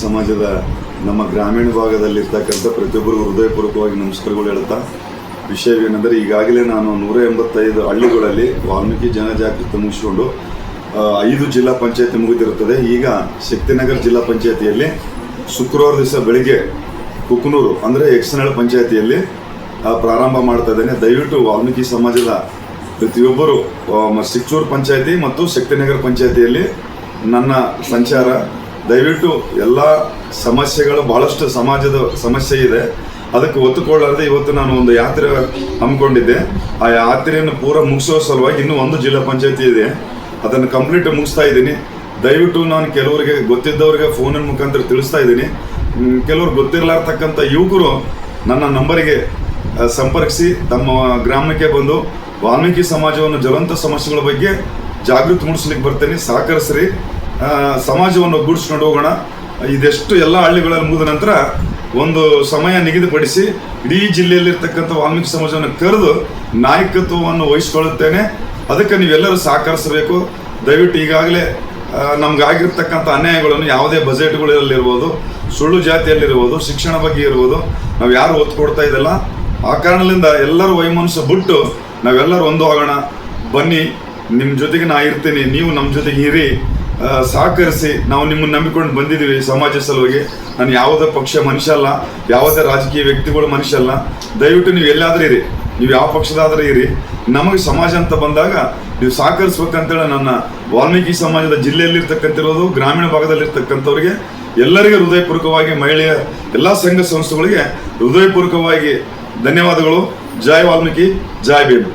ಸಮಾಜದ ನಮ್ಮ ಗ್ರಾಮೀಣ ಭಾಗದಲ್ಲಿರ್ತಕ್ಕಂಥ ಪ್ರತಿಯೊಬ್ಬರು ಹೃದಯಪೂರ್ವಕವಾಗಿ ನಮಸ್ಕಾರಗಳು ಹೇಳ್ತಾ, ವಿಷಯವೇನೆಂದರೆ ಈಗಾಗಲೇ ನಾನು ನೂರ ಎಂಬತ್ತೈದು ಹಳ್ಳಿಗಳಲ್ಲಿ ವಾಲ್ಮೀಕಿ ಜನಜಾಗೃತಿ ಮುಗಿಸಿಕೊಂಡು ಐದು ಜಿಲ್ಲಾ ಪಂಚಾಯತಿ ಮುಗಿದಿರುತ್ತದೆ. ಈಗ ಶಕ್ತಿನಗರ ಜಿಲ್ಲಾ ಪಂಚಾಯತಿಯಲ್ಲಿ ಶುಕ್ರವಾರ ದಿವಸ ಬೆಳಿಗ್ಗೆ ಕುಕ್ನೂರು, ಅಂದರೆ ಎಕ್ಸನಲ್ ಪಂಚಾಯತಿಯಲ್ಲಿ ಪ್ರಾರಂಭ ಮಾಡ್ತಾ ಇದ್ದೇನೆ. ದಯವಿಟ್ಟು ವಾಲ್ಮೀಕಿ ಸಮಾಜದ ಪ್ರತಿಯೊಬ್ಬರು ಸಿಕ್ಚೂರು ಪಂಚಾಯತಿ ಮತ್ತು ಶಕ್ತಿನಗರ ಪಂಚಾಯತಿಯಲ್ಲಿ ನನ್ನ ಸಂಚಾರ. ದಯವಿಟ್ಟು ಎಲ್ಲ ಸಮಸ್ಯೆಗಳು, ಬಹಳಷ್ಟು ಸಮಾಜದ ಸಮಸ್ಯೆ ಇದೆ. ಅದಕ್ಕೆ ಒತ್ತು ಇವತ್ತು ನಾನು ಒಂದು ಯಾತ್ರೆ ಹಮ್ಮಿಕೊಂಡಿದ್ದೆ. ಆ ಯಾತ್ರೆಯನ್ನು ಪೂರ ಮುಗಿಸೋ ಸಲುವಾಗಿ ಇನ್ನೂ ಒಂದು ಜಿಲ್ಲಾ ಪಂಚಾಯತಿ ಇದೆ. ಅದನ್ನು ಕಂಪ್ಲೀಟ್ ಮುಗಿಸ್ತಾ ಇದ್ದೀನಿ. ದಯವಿಟ್ಟು ನಾನು ಕೆಲವರಿಗೆ ಗೊತ್ತಿದ್ದವರಿಗೆ ಫೋನಿನ ಮುಖಾಂತರ ತಿಳಿಸ್ತಾ ಇದ್ದೀನಿ. ಕೆಲವರು ಗೊತ್ತಿರಲಾರ್ತಕ್ಕಂಥ ಯುವಕರು ನನ್ನ ನಂಬರಿಗೆ ಸಂಪರ್ಕಿಸಿ. ತಮ್ಮ ಗ್ರಾಮಕ್ಕೆ ಬಂದು ವಾಲ್ಮೀಕಿ ಸಮಾಜವನ್ನು ಜ್ವಲಂತ ಸಮಸ್ಯೆಗಳ ಬಗ್ಗೆ ಜಾಗೃತಿ ಮೂಡಿಸ್ಲಿಕ್ಕೆ ಬರ್ತೇನೆ. ಸಹಕರಿಸ್ರಿ. ಸಮಾಜವನ್ನು ಗುಡಿಸ್ಕೊಂಡು ಹೋಗೋಣ. ಇದೆಷ್ಟು ಎಲ್ಲ ಹಳ್ಳಿಗಳಲ್ಲಿ ಮುಗಿದ ನಂತರ ಒಂದು ಸಮಯ ನಿಗದಿಪಡಿಸಿ ಇಡೀ ಜಿಲ್ಲೆಯಲ್ಲಿರ್ತಕ್ಕಂಥ ವಾಲ್ಮೀಕಿ ಸಮಾಜವನ್ನು ಕರೆದು ನಾಯಕತ್ವವನ್ನು ವಹಿಸ್ಕೊಳ್ಳುತ್ತೇನೆ. ಅದಕ್ಕೆ ನೀವೆಲ್ಲರೂ ಸಹಕರಿಸಬೇಕು. ದಯವಿಟ್ಟು ಈಗಾಗಲೇ ನಮಗಾಗಿರ್ತಕ್ಕಂಥ ಅನ್ಯಾಯಗಳನ್ನು ಯಾವುದೇ ಬಜೆಟ್ಗಳಲ್ಲಿರ್ಬೋದು, ಸುಳ್ಳು ಜಾತಿಯಲ್ಲಿರ್ಬೋದು, ಶಿಕ್ಷಣ ಬಗ್ಗೆ ಇರ್ಬೋದು, ನಾವು ಯಾರು ಒತ್ತು ಕೊಡ್ತಾ ಇದ್ದಲ್ಲ. ಆ ಕಾರಣದಿಂದ ಎಲ್ಲರೂ ವೈಮನಸ್ಸು ಬಿಟ್ಟು ನಾವೆಲ್ಲರೂ ಒಂದು ಆಗೋಣ ಬನ್ನಿ. ನಿಮ್ಮ ಜೊತೆಗೆ ನಾ ಇರ್ತೇನೆ, ನೀವು ನಮ್ಮ ಜೊತೆಗೆ ಇರಿ ಸಹಕರಿಸಿ. ನಾವು ನಿಮ್ಮನ್ನು ನಂಬಿಕೊಂಡು ಬಂದಿದ್ದೀವಿ ಸಮಾಜ ಸಲುವಾಗಿ. ನಾನು ಯಾವುದೇ ಪಕ್ಷ ಮನುಷ್ಯ ಅಲ್ಲ, ಯಾವುದೇ ರಾಜಕೀಯ ವ್ಯಕ್ತಿಗಳು ಮನುಷ್ಯ ಅಲ್ಲ. ದಯವಿಟ್ಟು ನೀವು ಎಲ್ಲಾದರೂ ಇರಿ. ನೀವು ಯಾವ ಪಕ್ಷದಾದರೂ ಇರಿ. ನಮಗೆ ಸಮಾಜ ಅಂತ ಬಂದಾಗ ನೀವು ಸಹಕರಿಸ್ಬೇಕಂತೇಳಿ ನನ್ನ ವಾಲ್ಮೀಕಿ ಸಮಾಜದ ಜಿಲ್ಲೆಯಲ್ಲಿರ್ತಕ್ಕಂಥಿರೋದು, ಗ್ರಾಮೀಣ ಭಾಗದಲ್ಲಿರ್ತಕ್ಕಂಥವ್ರಿಗೆ, ಎಲ್ಲರಿಗೂ ಹೃದಯಪೂರ್ವಕವಾಗಿ ಮಹಿಳೆಯ ಎಲ್ಲ ಸಂಘ ಸಂಸ್ಥೆಗಳಿಗೆ ಹೃದಯಪೂರ್ವಕವಾಗಿ ಧನ್ಯವಾದಗಳು. ಜಯ ವಾಲ್ಮೀಕಿ ಜಯ ಭೀಮ್.